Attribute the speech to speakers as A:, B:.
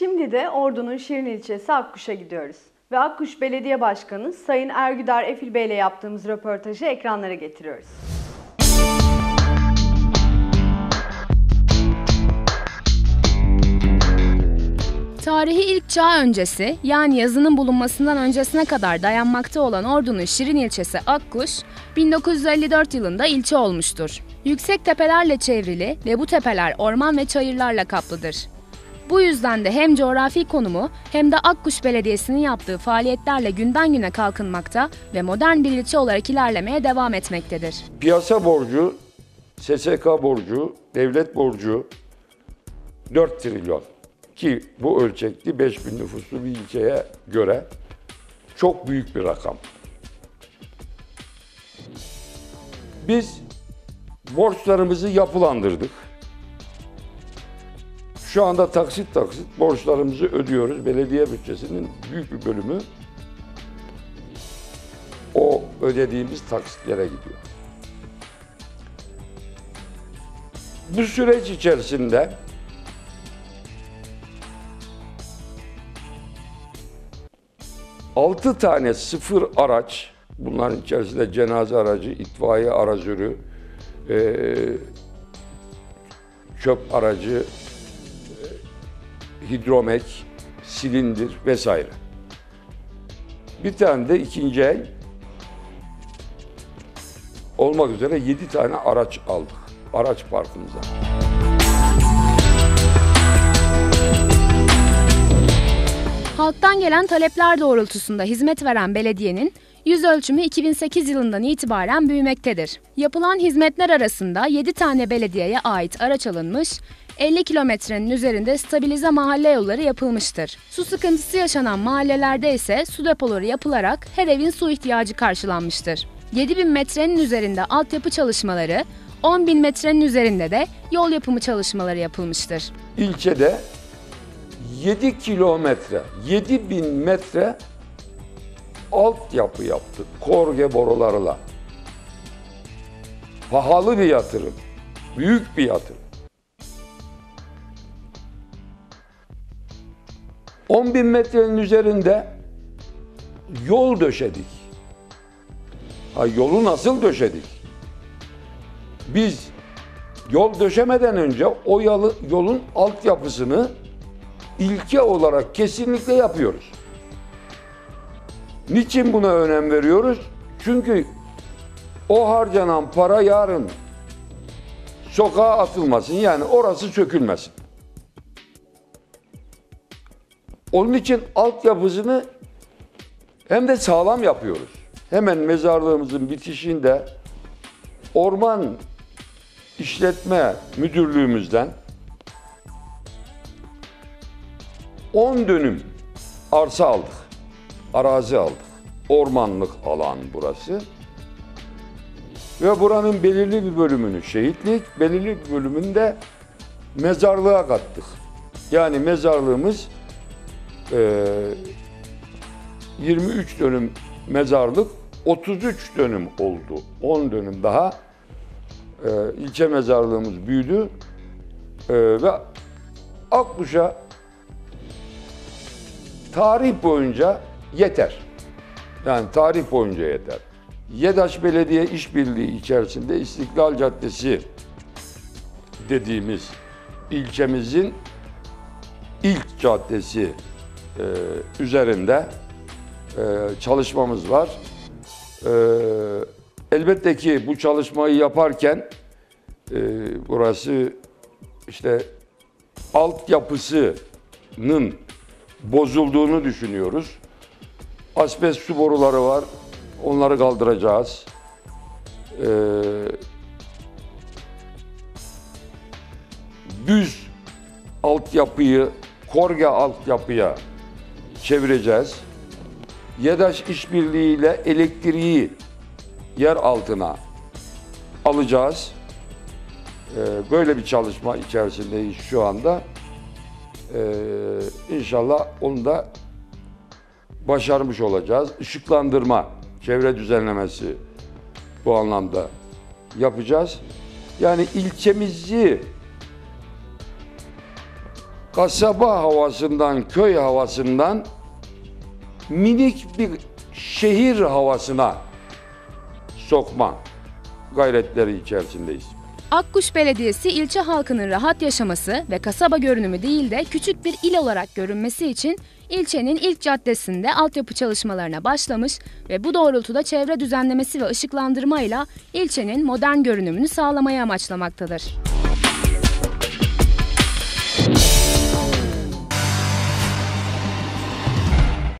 A: Şimdi de Ordu'nun Şirin ilçesi Akkuş'a gidiyoruz. Ve Akkuş Belediye Başkanı Sayın Ergüdar Efil Bey ile yaptığımız röportajı ekranlara getiriyoruz.
B: Tarihi ilk çağ öncesi yani yazının bulunmasından öncesine kadar dayanmakta olan Ordu'nun Şirin ilçesi Akkuş, 1954 yılında ilçe olmuştur. Yüksek tepelerle çevrili ve bu tepeler orman ve çayırlarla kaplıdır. Bu yüzden de hem coğrafi konumu hem de Akkuş Belediyesi'nin yaptığı faaliyetlerle günden güne kalkınmakta ve modern bir ilçe olarak ilerlemeye devam etmektedir.
C: Piyasa borcu, SSK borcu, devlet borcu 4 trilyon. Ki bu ölçekli 5000 nüfuslu bir ilçeye göre çok büyük bir rakam. Biz borçlarımızı yapılandırdık. Şu anda taksit taksit borçlarımızı ödüyoruz. Belediye bütçesinin büyük bir bölümü o ödediğimiz taksitlere gidiyor. Bu süreç içerisinde altı tane sıfır araç, bunların içerisinde cenaze aracı, itfaiye arazörü, çöp aracı, hidromek, silindir vesaire. Bir tane de ikinci el olmak üzere yedi tane araç aldık. Araç parkımıza.
B: Halktan gelen talepler doğrultusunda hizmet veren belediyenin yüz ölçümü 2008 yılından itibaren büyümektedir. Yapılan hizmetler arasında 7 tane belediyeye ait araç alınmış, 50 kilometrenin üzerinde stabilize mahalle yolları yapılmıştır. Su sıkıntısı yaşanan mahallelerde ise su depoları yapılarak her evin su ihtiyacı karşılanmıştır. 7000 metrenin üzerinde altyapı çalışmaları, 10.000 metrenin üzerinde de yol yapımı çalışmaları yapılmıştır.
C: İlçede 7 kilometre, 7 bin metre altyapı yaptık. Korge borularıyla. Pahalı bir yatırım. Büyük bir yatırım. 10 bin metrenin üzerinde yol döşedik. Ha, yolu nasıl döşedik? Biz yol döşemeden önce o yalı, yolun altyapısını ilke olarak kesinlikle yapıyoruz. Niçin buna önem veriyoruz? Çünkü o harcanan para yarın sokağa atılmasın yani orası sökülmesin. Onun için altyapısını hem de sağlam yapıyoruz. Hemen mezarlığımızın bitişinde orman işletme müdürlüğümüzden 10 dönüm arsa aldık. Arazi aldık. Ormanlık alan burası. Ve buranın belirli bir bölümünü şehitlik, belirli bir bölümünü de mezarlığa kattık. Yani mezarlığımız 23 dönüm mezarlık, 33 dönüm oldu. 10 dönüm daha eee, ilçe mezarlığımız büyüdü. Eee, ve Akkuş'a tarih boyunca yeter. Yani tarih boyunca yeter. YEDAŞ Belediye İşbirliği içerisinde İstiklal Caddesi dediğimiz ilçemizin ilk caddesi e, üzerinde e, çalışmamız var. E, elbette ki bu çalışmayı yaparken e, burası işte altyapısının bozulduğunu düşünüyoruz. Asbest su boruları var. Onları kaldıracağız. Ee, düz altyapıyı Korge altyapıya çevireceğiz. YEDAŞ işbirliği ile elektriği yer altına alacağız. Ee, böyle bir çalışma içerisindeyiz şu anda. Ee, inşallah onu da başarmış olacağız. Işıklandırma, çevre düzenlemesi bu anlamda yapacağız. Yani ilçemizi kasaba havasından, köy havasından minik bir şehir havasına sokma gayretleri içerisindeyiz.
B: Akkuş Belediyesi ilçe halkının rahat yaşaması ve kasaba görünümü değil de küçük bir il olarak görünmesi için ilçenin ilk caddesinde altyapı çalışmalarına başlamış ve bu doğrultuda çevre düzenlemesi ve ışıklandırmayla ilçenin modern görünümünü sağlamayı amaçlamaktadır.